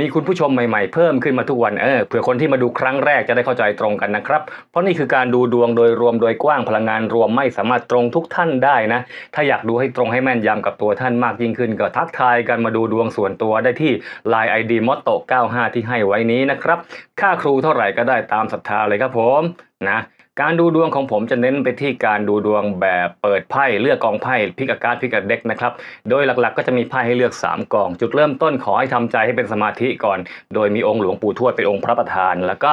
มีคุณผู้ชมใหม่ๆ เพิ่มขึ้นมาทุกวันเออเผื่อคนที่มาดูครั้งแรกจะได้เข้าใจตรงกันนะครับ เพราะนี่คือการดูดวงโดยรวมโดยกว้างพลังงานรวมไม่สามารถตรงทุกท่านได้นะ ถ้าอยากดูให้ตรงให้แม่นยำกับตัวท่านมากยิ่งขึ้น ก็ทักทายกันมาดูดวงส่วนตัวได้ที่ Line ID m o t t o 95 ที่ให้ไว้นี้นะครับ ค่าครูเท่าไหร่ก็ได้ตามศรัทธาเลยครับผมนะ การดูดวงของผมจะเน้นไปที่การดูดวงแบบเปิดไพ่เลือกกองไพ่พิกอาการพิกอาเด็กนะครับ โดยหลักๆ ก็จะมีไพ่ให้เลือก 3กอง จุดเริ่มต้นขอให้ทำใจให้เป็นสมาธิก่อน โดยมีองค์หลวงปู่ทวดเป็นองค์พระประธาน แล้วก็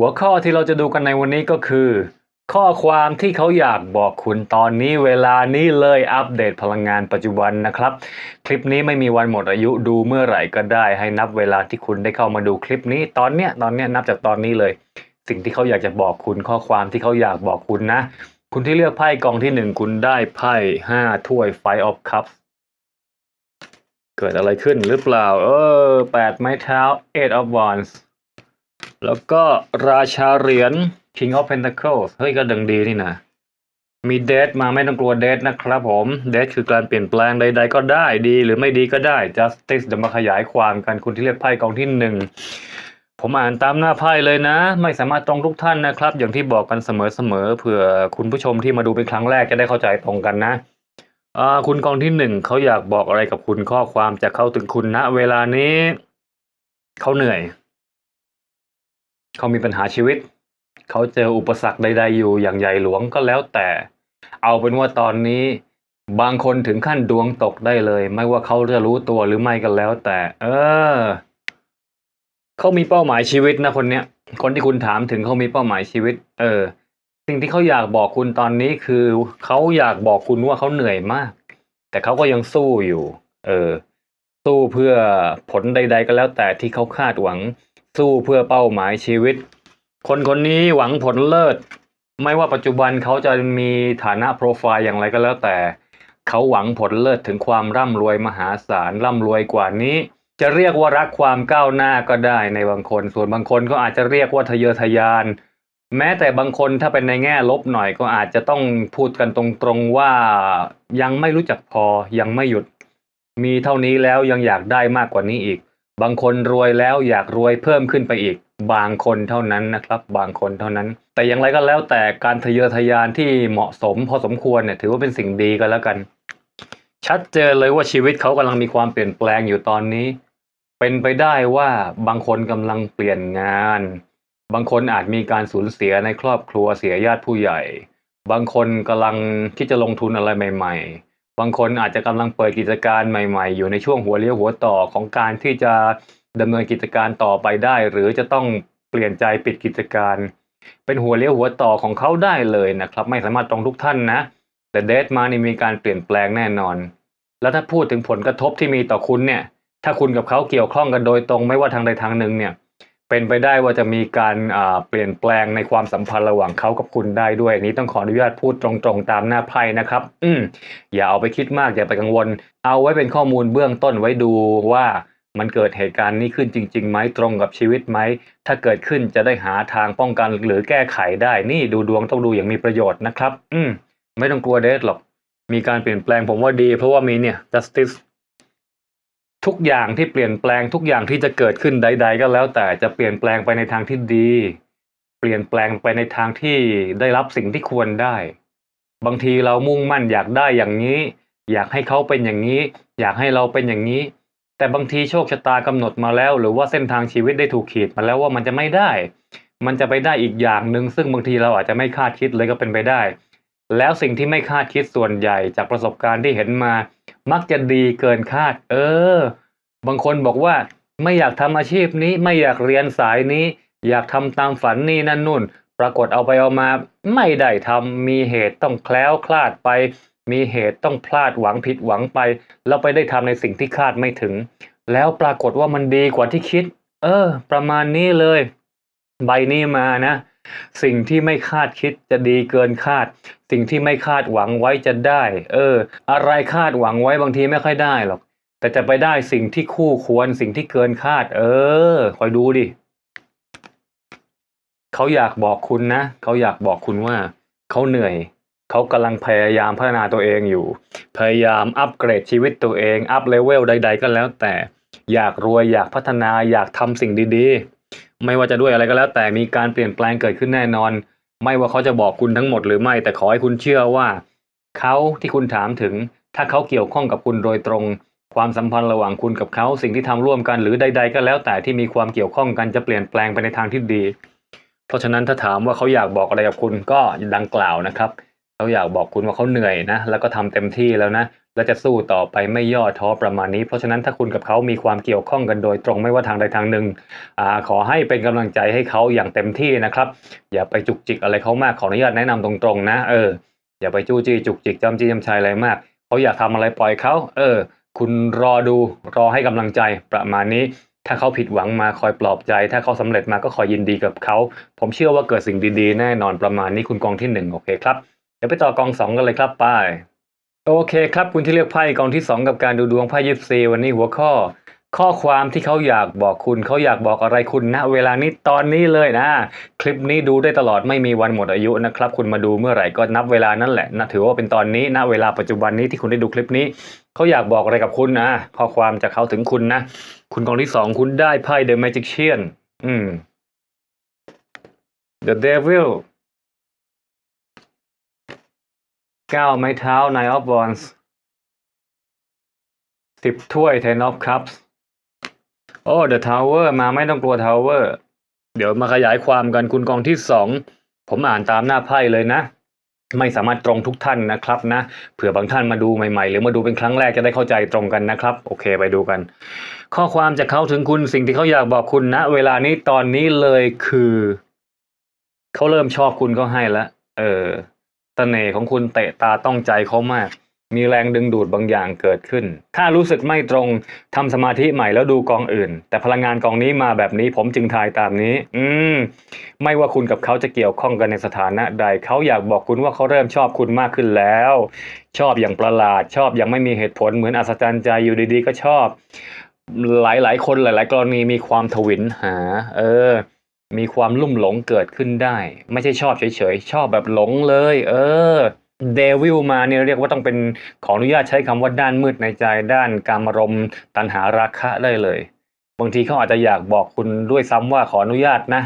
หัวข้อที่เราจะดูกันในวันนี้ก็คือ ข้อความที่เขาอยากบอกคุณตอนนี้เวลานี้เลยอัปเดตพลังงานปัจจุบันนะครับ คลิปนี้ไม่มีวันหมดอายุดูเมื่อไหร่ก็ได้ ให้นับเวลาที่คุณได้เข้ามาดูคลิปนี้ ตอนเนี้ยตอนเนี้ยนับจากตอนนี้เลย สิ่งที่เขาอยากจะบอกคุณข้อความที่เขาอยากบอกคุณนะ คุณที่เลือกไพ่กองที่หนึ่งคุณได้ไพ่ห้าถ้วย Five of Cups เกิดอะไรขึ้นหรือเปล่า เออแปดไม้เท้า Eight of Wands แล้วก็ราชาเหรียญ King of Pentacles เฮ้ยก็ดังดีนี่นะ มีเดทมาไม่ต้องกลัวเดทนะครับผมเดทคือการเปลี่ยนแปลงใด ๆ ก็ได้ดีหรือไม่ดีก็ได้ justice เดี๋ยวมาขยายความกันคุณที่เลือกไพ่กองที่หนึ่งผมอ่านตามหน้าไพ่เลยนะ ไม่สามารถตรงทุกท่านนะครับ อย่างที่บอกกันเสมอๆเผื่อคุณผู้ชมที่มาดูเป็นครั้งแรกจะได้เข้าใจตรงกันนะคุณกองที่หนึ่งเขาอยากบอกอะไรกับคุณข้อความจากเขาถึงคุณณเวลานี้เขาเหนื่อย เขามีปัญหาชีวิต เขาเจออุปสรรคใดๆอยู่อย่างใหญ่หลวงก็แล้วแต่ เอาเป็นว่าตอนนี้ บางคนถึงขั้นดวงตกได้เลย ไม่ว่าเขาจะรู้ตัวหรือไม่ก็แล้วแต่ เออเขามีเป้าหมายชีวิตนะคนเนี้ยคนที่คุณถามถึงเขามีเป้าหมายชีวิต เออ สิ่งที่เขาอยากบอกคุณตอนนี้คือเขาอยากบอกคุณว่าเขาเหนื่อยมาก แต่เขาก็ยังสู้อยู่ เออ สู้เพื่อผลใด ๆ ก็แล้วแต่ที่เขาคาดหวัง สู้เพื่อเป้าหมายชีวิต คนคนนี้หวังผลเลิศ ไม่ว่าปัจจุบันเขาจะมีฐานะโปรไฟล์อย่างไรก็แล้วแต่ เขาหวังผลเลิศถึงความร่ำรวยมหาศาลร่ำรวยกว่านี้ จะเรียกว่ารักความก้าวหน้าก็ได้ในบางคน ส่วนบางคนก็อาจจะเรียกว่าทะเยอทะยาน แม้แต่บางคนถ้าเป็นในแง่ลบหน่อยก็อาจจะต้องพูดกันตรงๆว่ายังไม่รู้จักพอยังไม่หยุด มีเท่านี้แล้วยังอยากได้มากกว่านี้อีก บางคนรวยแล้วอยากรวยเพิ่มขึ้นไปอีก บางคนเท่านั้นนะครับ บางคนเท่านั้น แต่อย่างไรก็แล้วแต่การทะเยอทะยานที่เหมาะสมพอสมควรเนี่ยถือว่าเป็นสิ่งดีกันแล้วกัน ชัดเจนเลยว่าชีวิตเขากำลังมีความเปลี่ยนแปลงอยู่ตอนนี้ เป็นไปได้ว่าบางคนกำลังเปลี่ยนงาน บางคนอาจมีการสูญเสียในครอบครัวเสียญาติผู้ใหญ่ บางคนกำลังที่จะลงทุนอะไรใหม่ ๆ บางคนอาจจะกำลังเปิดกิจการใหม่ๆ อยู่ในช่วงหัวเลี้ยวหัวต่อของการที่จะดำเนินกิจการต่อไปได้ หรือจะต้องเปลี่ยนใจปิดกิจการ เป็นหัวเลี้ยวหัวต่อของเขาได้เลยนะครับ ไม่สามารถตรงทุกท่านนะ แต่เดทมานี่มีการเปลี่ยนแปลงแน่นอน แล้วถ้าพูดถึงผลกระทบที่มีต่อคุณเนี่ย ถ้าคุณกับเขาเกี่ยวข้องกันโดยตรงไม่ว่าทางใดทางหนึ่งเนี่ย เป็นไปได้ว่าจะมีการเปลี่ยนแปลงในความสัมพันธ์ระหว่างเขากับคุณได้ด้วยนนี้ต้องขออนุญาตพูดตรงๆตามหน้าไพ่นะครับ อืมอย่าเอาไปคิดมากอย่าไปกังวล เอาไว้เป็นข้อมูลเบื้องต้นไว้ดูว่ามันเกิดเหตุการณ์นี้ขึ้นจริงๆไหมตรงกับชีวิตไหม ถ้าเกิดขึ้นจะได้หาทางป้องกันหรือแก้ไขได้ นี่ดูดวงต้องดูอย่างมีประโยชน์นะครับ อืมไม่ต้องกลัวเดทหรอก มีการเปลี่ยนแปลงผมว่าดี เพราะว่ามีเนี่ย justice ทุกอย่างที่เปลี่ยนแปลงทุกอย่างที่จะเกิดขึ้นใด ๆ ก็แล้วแต่จะเปลี่ยนแปลงไปในทางที่ดี เปลี่ยนแปลงไปในทางที่ได้รับสิ่งที่ควรได้ บางทีเรามุ่งมั่นอยากได้อย่างนี้ อยากให้เขาเป็นอย่างนี้ อยากให้เราเป็นอย่างนี้ แต่บางทีโชคชะตากำหนดมาแล้ว หรือว่าเส้นทางชีวิตได้ถูกขีดมาแล้วว่ามันจะไม่ได้ มันจะไปได้อีกอย่างหนึ่งซึ่งบางทีเราอาจจะไม่คาดคิดเลยก็เป็นไปได้ แล้วสิ่งที่ไม่คาดคิดส่วนใหญ่จากประสบการณ์ที่เห็นมา มักจะดีเกินคาด เออ บางคนบอกว่าไม่อยากทำอาชีพนี้ไม่อยากเรียนสายนี้ อยากทำตามฝันนี่นั่นนู่น ปรากฏเอาไปเอามา ไม่ได้ทำมีเหตุต้องแคล้วคลาดไป มีเหตุต้องพลาดหวังผิดหวังไป แล้วไปได้ทำในสิ่งที่คาดไม่ถึง แล้วปรากฏว่ามันดีกว่าที่คิด เออ ประมาณนี้เลย ใบนี้มานะ สิ่งที่ไม่คาดคิดจะดีเกินคาด สิ่งที่ไม่คาดหวังไว้จะได้ เออ อะไรคาดหวังไว้บางทีไม่ค่อยได้หรอก แต่จะไปได้สิ่งที่คู่ควรสิ่งที่เกินคาด เออ คอยดูดิเขาอยากบอกคุณนะเขาอยากบอกคุณว่าเขาเหนื่อยเขากำลังพยายามพัฒนาตัวเองอยู่ พยายามอัปเกรดชีวิตตัวเอง อัพเลเวลใด ๆ ก็แล้วแต่ อยากรวยอยากพัฒนาอยากทำสิ่งดี ๆ ไม่ว่าจะด้วยอะไรก็แล้ว แต่มีการเปลี่ยนแปลงเกิดขึ้นแน่นอน ไม่ว่าเขาจะบอกคุณทั้งหมดหรือไม่ แต่ขอให้คุณเชื่อว่าเขาที่คุณถามถึง ถ้าเขาเกี่ยวข้องกับคุณโดยตรง ความสัมพันธ์ระหว่างคุณกับเขาสิ่งที่ทำร่วมกันหรือใด ๆ ก็แล้วแต่ที่มีความเกี่ยวข้องกันจะเปลี่ยนแปลงไปในทางที่ดี เพราะฉะนั้นถ้าถามว่าเขาอยากบอกอะไรกับคุณก็ดังกล่าวนะครับ เขาอยากบอกคุณว่าเขาเหนื่อยนะ แล้วก็ทำเต็มที่แล้วนะ และจะสู้ต่อไปไม่ย่อท้อประมาณนี้ เพราะฉะนั้นถ้าคุณกับเขามีความเกี่ยวข้องกันโดยตรงไม่ว่าทางใดทางหนึ่งอาขอให้เป็นกำลังใจให้เขาอย่างเต็มที่นะครับ อย่าไปจุกจิกอะไรเขามากขออนุญาตแนะนำตรงๆ นะ เออ อย่าไปจู้จี้จุกจิกจำจี้จำชัยอะไรมากเขาอยากทำอะไรปล่อยเขาเออ คุณรอดูรอให้กำลังใจประมาณนี้ ถ้าเขาผิดหวังมาคอยปลอบใจ ถ้าเขาสำเร็จมาก็คอยยินดีกับเขาผมเชื่อว่าเกิดสิ่งดีๆ แน่นอนประมาณนี้คุณกองที่หนึ่งโอเคครับ ดี๋ยวไปต่อกองสองกันเลยครับไป้ายโอเคครับคุณที่เลือกไพ่กองที่สองกับการดูดวงไพ่ยิปซีวันนี้หัวข้อ ข้อความที่เขาอยากบอกคุณเขาอยากบอกอะไรคุณณเวลานี้ตอนนี้เลยนะ คลิปนี้ดูได้ตลอดไม่มีวันหมดอายุนะครับ คุณมาดูเมื่อไหร่ก็นับเวลานั่นแหละนะถือว่าเป็นตอนนี้ณเวลาปัจจุบันนี้ที่คุณได้ดูคลิปนี้เขาอยากบอกอะไรกับคุณนะข้อความจากเขาถึงคุณนะ คุณกองที่สองคุณได้ไพ่ The Magician อืม The Devil เก้าไม้เท้า Nine of Wands สิบถ้วย Ten of Cups โอ้ The Tower มาไม่ต้องกลัว Tower เดี๋ยวมาขยายความกันคุณกองที่สองผมอ่านตามหน้าไพ่เลยนะ ไม่สามารถตรงทุกท่านนะครับนะเผื่อบางท่านมาดูใหม่ๆ หรือมาดูเป็นครั้งแรกจะได้เข้าใจตรงกันนะครับ โอเคไปดูกัน ข้อความจากเขาถึงคุณสิ่งที่เขาอยากบอกคุณนะ เวลานี้ตอนนี้เลยคือ เขาเริ่มชอบคุณก็ให้แล้วเออ เสน่ห์ของคุณเตะตาต้องใจเขามาก มีแรงดึงดูดบางอย่างเกิดขึ้น ถ้ารู้สึกไม่ตรงทำสมาธิใหม่แล้วดูกองอื่น แต่พลังงานกองนี้มาแบบนี้ผมจึงทายตามนี้ อืม ไม่ว่าคุณกับเขาจะเกี่ยวข้องกันในสถานะใดเขาอยากบอกคุณว่าเขาเริ่มชอบคุณมากขึ้นแล้ว ชอบอย่างประหลาด ชอบอย่างไม่มีเหตุผลเหมือนอัศจรรย์ใจอยู่ดีๆ ก็ชอบ หลายๆ คนหลาย ๆ กรณีมีความทวินหา เออ มีความลุ่มหลงเกิดขึ้นได้ ไม่ใช่ชอบเฉยๆ ชอบแบบหลงเลย เออเดวิลมาเนี่ยเรียกว่าต้องเป็นขออนุญาตใช้คำว่าด้านมืดในใจด้านการมารมตัณหาราคะได้เลย บางทีเขาอาจจะอยากบอกคุณด้วยซ้ำว่าขออนุญาตนะ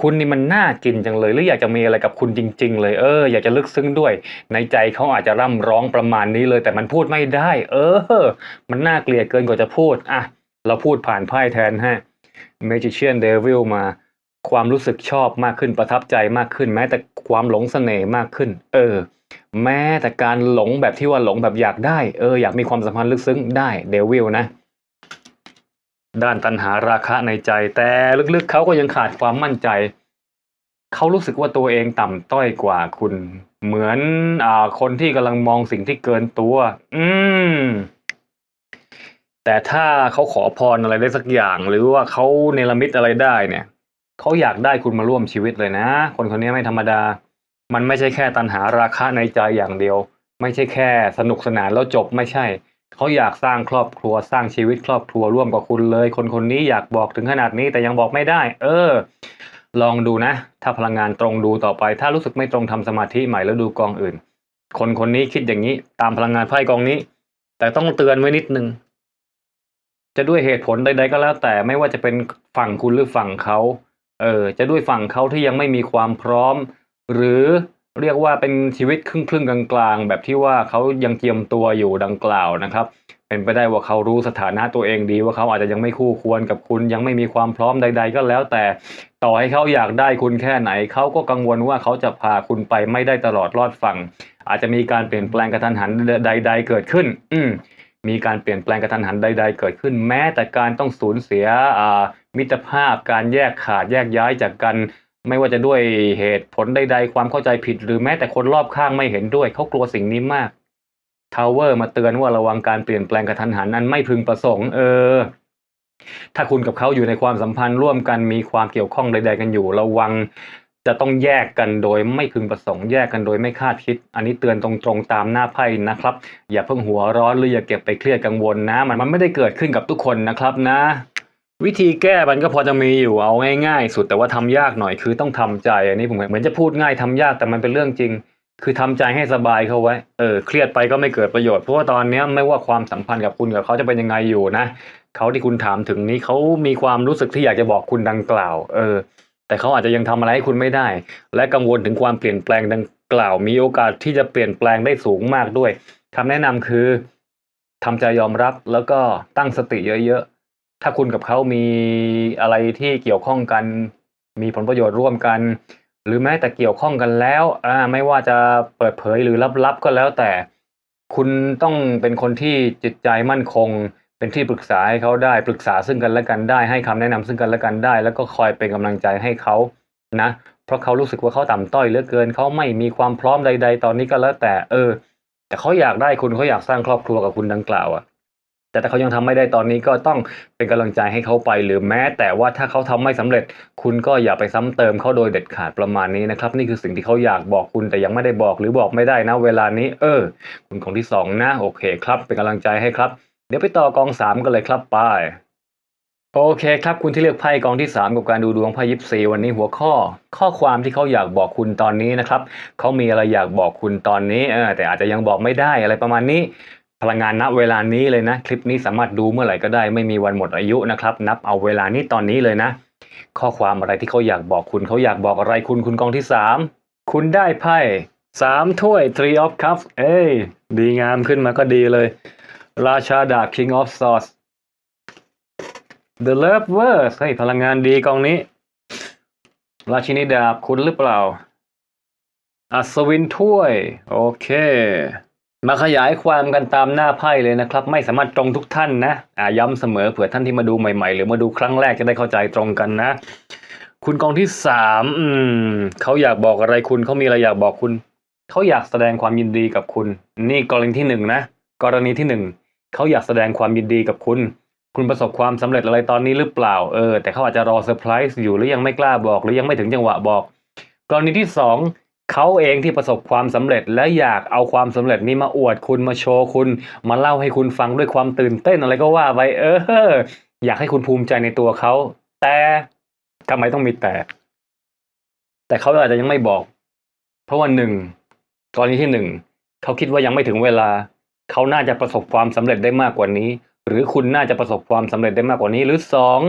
คุณนี่มันน่ากินจังเลย หรืออยากจะมีอะไรกับคุณจริง ๆ เลยเอออยากจะลึกซึ้งด้วย ในใจเขาอาจจะร่ำร้องประมาณนี้เลย แต่มันพูดไม่ได้ เออ มันน่าเกลียดเกินกว่าจะพูดอะเราพูดผ่านไพ่แทนฮะ Magician Devil มา ความรู้สึกชอบมากขึ้นประทับใจมากขึ้น แม้แต่ความหลงเสน่ห์มากขึ้น เออ แม้แต่การหลงแบบที่ว่าหลงแบบอยากได้ เอออยากมีความสัมพันธ์ลึกซึ้งได้เดวิลนะด้านตัณหาราคะในใจ แต่ลึกๆเขาก็ยังขาดความมั่นใจ เขารู้สึกว่าตัวเองต่ำต้อยกว่าคุณ เหมือนอ่าคนที่กำลังมองสิ่งที่เกินตัว อืม แต่ถ้าเขาขอพรอะไรได้สักอย่าง หรือว่าเขาเนรมิตอะไรได้เนี่ย เขาอยากได้คุณมาร่วมชีวิตเลยนะ คนคนนี้ไม่ธรรมดา มันไม่ใช่แค่ตัณหาราคะในใจอย่างเดียว ไม่ใช่แค่สนุกสนานแล้วจบไม่ใช่ เขาอยากสร้างครอบครัวสร้างชีวิตครอบครัวร่วมกับคุณเลย คนคนนี้อยากบอกถึงขนาดนี้แต่ยังบอกไม่ได้ เออ ลองดูนะ ถ้าพลังงานตรงดูต่อไป ถ้ารู้สึกไม่ตรงทำสมาธิใหม่แล้วดูกองอื่น คนคนนี้คิดอย่างนี้ ตามพลังงานไพ่กองนี้ แต่ต้องเตือนไว้นิดนึงจะด้วยเหตุผลใดๆก็แล้วแต่ไม่ว่าจะเป็นฝั่งคุณหรือฝั่งเขา เออจะด้วยฝั่งเขาที่ยังไม่มีความพร้อม หรือเรียกว่าเป็นชีวิตครึ่งครึ่งกลางๆ แบบที่ว่าเขายังเจียมตัวอยู่ดังกล่าวนะครับ เป็นไปได้ว่าเขารู้สถานะตัวเองดีว่าเขาอาจจะยังไม่คู่ควรกับคุณยังไม่มีความพร้อมใด ๆ ก็แล้ว แต่ต่อให้เขาอยากได้คุณแค่ไหนเขาก็กังวลว่าเขาจะพาคุณไปไม่ได้ตลอดรอดฝั่ง อาจจะมีการเปลี่ยนแปลงกระทันหันใด ๆ เกิดขึ้น อืม มีการเปลี่ยนแปลงกระทันหันใด ๆ เกิดขึ้นแม้แต่การต้องสูญเสียมิตรภาพการแยกขาดแยกย้ายจากกันไม่ว่าจะด้วยเหตุผลใด ๆ ความเข้าใจผิด หรือแม้แต่คนรอบข้างไม่เห็นด้วย เขากลัวสิ่งนี้มากทาวเวอร์มาเตือนว่าระวังการเปลี่ยนแปลงกระทันหันอันไม่พึงประสงค์ เออ ถ้าคุณกับเขาอยู่ในความสัมพันธ์ร่วมกันมีความเกี่ยวข้องใด ๆ กันอยู่ ระวัง จะต้องแยกกันโดยไม่พึงประสงค์แยกกันโดยไม่คาดคิด อันนี้เตือนตรงๆตามหน้าไพ่นะครับ อย่าเพิ่งหัวร้อนหรืออย่าเก็บไปเครียดกังวลนะ มันมันไม่ได้เกิดขึ้นกับทุกคนนะครับนะ วิธีแก้มันก็พอจะมีอยู่เอาง่ายๆ สุดแต่ว่าทำยากหน่อยคือต้องทำใจ อันนี้ผมเหมือนจะพูดง่ายทำยากแต่มันเป็นเรื่องจริง คือทำใจให้สบายเขาไว้เออเครียดไปก็ไม่เกิดประโยชน์เพราะว่าตอนนี้ไม่ว่าความสัมพันธ์กับคุณกับเขาจะเป็นยังไงอยู่นะเขาที่คุณถามถึงนี้เขามีความรู้สึกที่อยากจะบอกคุณดังกล่าว เออ แต่เขาอาจจะยังทำอะไรให้คุณไม่ได้ และกังวลถึงความเปลี่ยนแปลงดังกล่าว มีโอกาสที่จะเปลี่ยนแปลงได้สูงมากด้วยคำแนะนำคือทำใจยอมรับแล้วก็ตั้งสติเยอะๆ ถ้าคุณกับเขามีอะไรที่เกี่ยวข้องกัน มีผลประโยชน์ร่วมกัน หรือแม้แต่เกี่ยวข้องกันแล้วอ่าไม่ว่าจะเปิดเผยหรือลับๆก็แล้วแต่ คุณต้องเป็นคนที่จิตใจมั่นคง เป็นที่ปรึกษาให้เขาได้ปรึกษาซึ่งกันและกันได้ ให้คำแนะนำซึ่งกันและกันได้ แล้วก็คอยเป็นกำลังใจให้เขานะ เพราะเขารู้สึกว่าเขาต่ำต้อยเหลือเกินเขาไม่มีความพร้อมใด ๆ ตอนนี้ก็แล้วแต่เออ แต่เขาอยากได้คุณเขาอยากสร้างครอบครัวกับคุณดังกล่าวอะแต่ถ้าเขายังทำไม่ได้ตอนนี้ก็ต้องเป็นกำลังใจให้เขาไป หรือแม้แต่ว่าถ้าเขาทำไม่สำเร็จ คุณก็อย่าไปซ้ำเติมเขาโดยเด็ดขาดประมาณนี้นะครับ นี่คือสิ่งที่เขาอยากบอกคุณแต่ยังไม่ได้บอกหรือบอกไม่ได้นะ เวลานี้ เออ คุณของที่สองนะ โอเคครับ เป็นกำลังใจให้ครับ ดี๋ยวไปต่อกองสามกันเลยครับไปโอเคครับคุณที่เลือกไพ่กองที่สามกับการดูดวงไพ่ยิปซีวันนี้หัวข้อ ข้อความที่เขาอยากบอกคุณตอนนี้นะครับเขามีอะไรอยากบอกคุณตอนนี้เออแต่อาจจะยังบอกไม่ได้อะไรประมาณนี้ พลังงานณเวลานี้เลยนะ คลิปนี้สามารถดูเมื่อไหร่ก็ได้ไม่มีวันหมดอายุนะครับนับเอาเวลานี้ตอนนี้เลยนะ ข้อความอะไรที่เขาอยากบอกคุณเขาอยากบอกอะไรคุณคุณกองที่สามคุณได้ไพ่สามถ้วย three of cups เอ้ยดีงามขึ้นมาก็ดีเลย ราชาดาบ king of swords the lovers เฮ้ยพลังงานดีกองนี้ ราชินีดาบคุณหรือเปล่า อัศวินถ้วย โอเค มาขยายความกันตามหน้าไพ่เลยนะครับ ไม่สามารถตรงทุกท่านนะอ่าย้ำเสมอเผื่อท่านที่มาดูใหม่ๆ หรือมาดูครั้งแรกจะได้เข้าใจตรงกันนะ คุณกองที่สามอืมเขาอยากบอกอะไรคุณเขามีอะไรอยากบอกคุณ เขาอยากแสดงความยินดีกับคุณ นี่กรณีที่หนึ่งนะ กรณีที่หนึ่ง เขาอยากแสดงความยินดีกับคุณ คุณประสบความสำเร็จอะไรตอนนี้หรือเปล่าเออแต่เขาอาจจะรอเซอร์ไพรส์อยู่หรือยังไม่กล้าบอก หรือยังไม่ถึงจังหวะบอก กรณีที่สองเขาเองที่ประสบความสำเร็จและอยากเอาความสำเร็จนี้มาอวดคุณมาโชว์คุณ มาเล่าให้คุณฟังด้วยความตื่นเต้นอะไรก็ว่าไปเออ อยากให้คุณภูมิใจในตัวเขาแต่ทำไมต้องมีแต่ แต่เขาอาจจะยังไม่บอก เพราะว่าหนึ่งกรณีที่หนึ่งเขาคิดว่ายังไม่ถึงเวลา เขาน่าจะประสบความสำเร็จได้มากกว่านี้ หรือคุณน่าจะประสบความสำเร็จได้มากกว่านี้ หรือสอง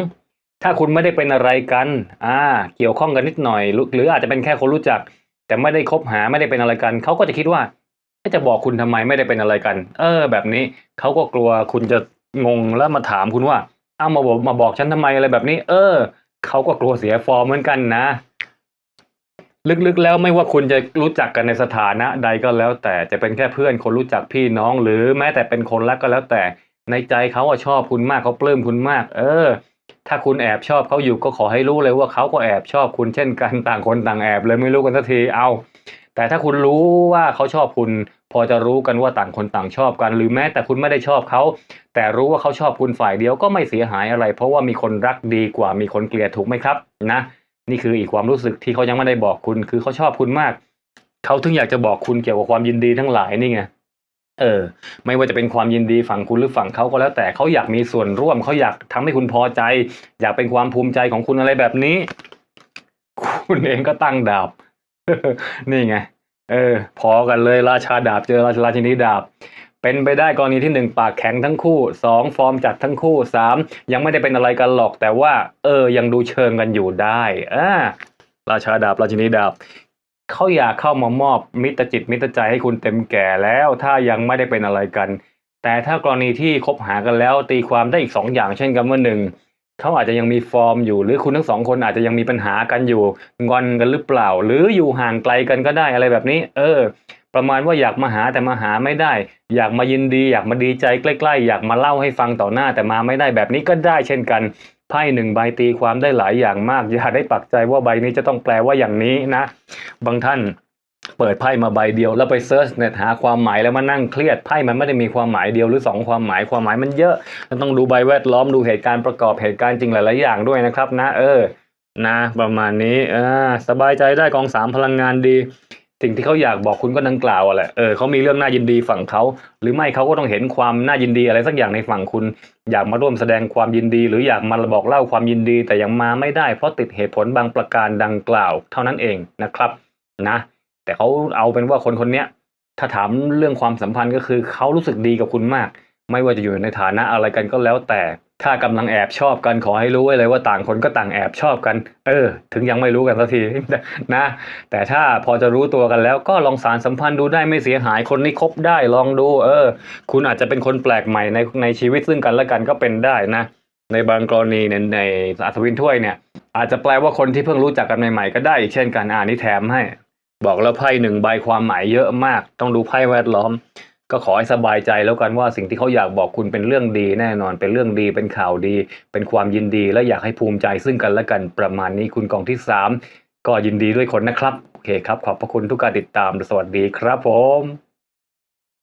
ถ้าคุณไม่ได้เป็นอะไรกัน อ่า เกี่ยวข้องกันนิดหน่อย หรืออาจจะเป็นแค่คนรู้จัก แต่ไม่ได้คบหาไม่ได้เป็นอะไรกัน เขาก็จะคิดว่าจะบอกคุณทำไมไม่ได้เป็นอะไรกัน เออ แบบนี้เขาก็กลัวคุณจะงงแล้วมาถามคุณว่า เอามาบอกมาบอกฉันทำไมอะไรแบบนี้ เออเขาก็กลัวเสียฟอร์มเหมือนกันนะ ลึกๆ แล้วไม่ว่าคุณจะรู้จักกันในสถานะใดก็แล้ว แต่จะเป็นแค่เพื่อนคนรู้จักพี่น้อง หรือแม้แต่เป็นคนรักก็แล้วแต่ในใจเขาอะชอบคุณมากเขาปลื้มคุณมาก เออ ถ้าคุณแอบชอบเขาอยู่ก็ขอให้รู้เลยว่าเขาก็แอบชอบคุณเช่นกันต่างคนต่างแอบเลยไม่รู้กันสักทีเอาแต่ถ้าคุณรู้ว่าเขาชอบคุณ พอจะรู้กันว่าต่างคนต่างชอบกัน หรือแม้แต่คุณไม่ได้ชอบเขา แต่รู้ว่าเขาชอบคุณฝ่ายเดียวก็ไม่เสียหายอะไร เพราะว่ามีคนรักดีกว่ามีคนเกลียดถูกไหมครับ นะ นี่คืออีกความรู้สึกที่เขายังไม่ได้บอกคุณ คือเขาชอบคุณมาก เขาถึงอยากจะบอกคุณเกี่ยวกับความยินดีทั้งหลายนี่ไงเออ ไม่ว่าจะเป็นความยินดีฝั่งคุณหรือฝั่งเขาก็แล้ว แต่เขาอยากมีส่วนร่วมเขาอยากทำให้คุณพอใจ อยากเป็นความภูมิใจของคุณอะไรแบบนี้ คุณเองก็ตั้งดาบนี่ไง เออ พอกันเลยราชาดาบเจอราชาชินีดาบ เป็นไปได้กรณีที่หนึ่งปากแข็งทั้งคู่สองฟอร์มจัดทั้งคู่สามยังไม่ได้เป็นอะไรกันหรอกแต่ว่า เออ ยังดูเชิงกันอยู่ได้อ่าราชาดาบราชินีดาบเขาอยากเข้ามามอบมิตรจิตมิตรใจให้คุณเต็มแก่แล้ว ถ้ายังไม่ได้เป็นอะไรกัน แต่ถ้ากรณีที่คบหากันแล้วตีความได้อีกสองอย่างเช่นกันว่าหนึ่ง เขาอาจจะยังมีฟอร์มอยู่ หรือคุณทั้งสองคนอาจจะยังมีปัญหากันอยู่งอนกันหรือเปล่า หรืออยู่ห่างไกลกันก็ได้อะไรแบบนี้ เออ ประมาณว่าอยากมาหาแต่มาหาไม่ได้ อยากมายินดี อยากมาดีใจใกล้ ๆ อยากมาเล่าให้ฟังต่อหน้าแต่มาไม่ได้แบบนี้ก็ได้เช่นกันไพ่หนึ่งใบตีความได้หลายอย่างมากอย่าได้ปักใจว่าใบนี้จะต้องแปลว่าอย่างนี้นะ บางท่าน เปิดไพ่มาใบเดียว แล้วไปเซิร์ชเน็ตหาความหมายแล้วมานั่งเครียดไพ่มันไม่ได้มีความหมายเดียวหรือสองความหมายความหมายมันเยอะมันต้องดูใบแวดล้อมดูเหตุการณ์ประกอบเหตุการณ์จริงหลาย ๆ อย่างด้วยนะครับ นะ เออ นะ ประมาณนี้อ่าสบายใจได้กองสามพลังงานดีสิ่งที่เขาอยากบอกคุณก็ดังกล่าวอะแหละ เออเขามีเรื่องน่ายินดีฝั่งเขา หรือไม่เขาก็ต้องเห็นความน่ายินดีอะไรสักอย่างในฝั่งคุณ อยากมาร่วมแสดงความยินดี หรืออยากมาบอกเล่าความยินดี แต่ยังมาไม่ได้เพราะติดเหตุผลบางประการดังกล่าว เท่านั้นเองนะครับ นะ แต่เขาเอาเป็นว่าคนคนนี้ถ้าถามเรื่องความสัมพันธ์ก็คือเขารู้สึกดีกับคุณมาก ไม่ว่าจะอยู่ในฐานะอะไรกันก็แล้วแต่ ถ้ากำลังแอบชอบกันขอให้รู้ไว้เลยว่าต่างคนก็ต่างแอบชอบกัน เออ ถึงยังไม่รู้กันสักทีนะ แต่ถ้าพอจะรู้ตัวกันแล้วก็ลองสารสัมพันธ์ดูได้ไม่เสียหายคนนี้คบได้ลองดู เออ คุณอาจจะเป็นคนแปลกใหม่ในในชีวิตซึ่งกันและกันก็เป็นได้นะ ในบางกรณีในในอัศวินถ้วยเนี่ย อาจจะแปลว่าคนที่เพิ่งรู้จักกันใหม่ๆก็ได้อีกเช่นกันอ่านี่แถมให้ บอกแล้วไพ่หนึ่งใบความหมายเยอะมาก ต้องดูไพ่แวดล้อม ก็ขอให้สบายใจแล้วกันว่าสิ่งที่เขาอยากบอกคุณเป็นเรื่องดีแน่นอน เป็นเรื่องดีเป็นข่าวดี เป็นความยินดี และอยากให้ภูมิใจซึ่งกันและกันประมาณนี้คุณกองที่สามก็ยินดีด้วยคนนะครับ โอเคครับ ขอบพระคุณทุกการติดตามสวัสดีครับผม